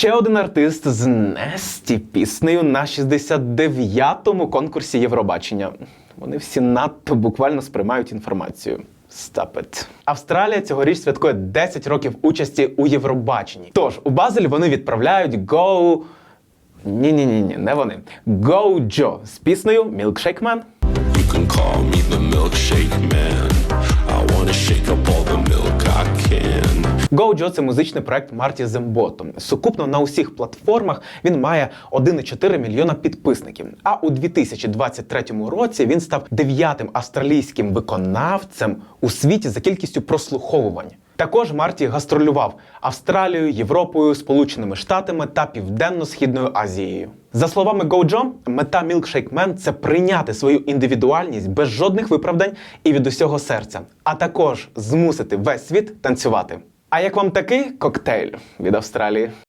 Ще один артист з Несті піснею на 69-му конкурсі Євробачення. Вони всі надто буквально сприймають інформацію. Stop it. Австралія цьогоріч святкує 10 років участі у Євробаченні. Тож у Базель вони відправляють Go... Ні, ні, не вони. Go Joe з піснею Milkshake Man. You can call me the milkshake GoJo – це музичний проект Марті Зембото. Сукупно на усіх платформах він має 1,4 мільйона підписників. А у 2023 році він став дев'ятим австралійським виконавцем у світі за кількістю прослуховувань. Також Марті гастролював Австралією, Європою, Сполученими Штатами та Південно-Східною Азією. За словами GoJo, мета Milkshake Man – це прийняти свою індивідуальність без жодних виправдань і від усього серця, а також змусити весь світ танцювати. А як вам такий коктейль від Австралії?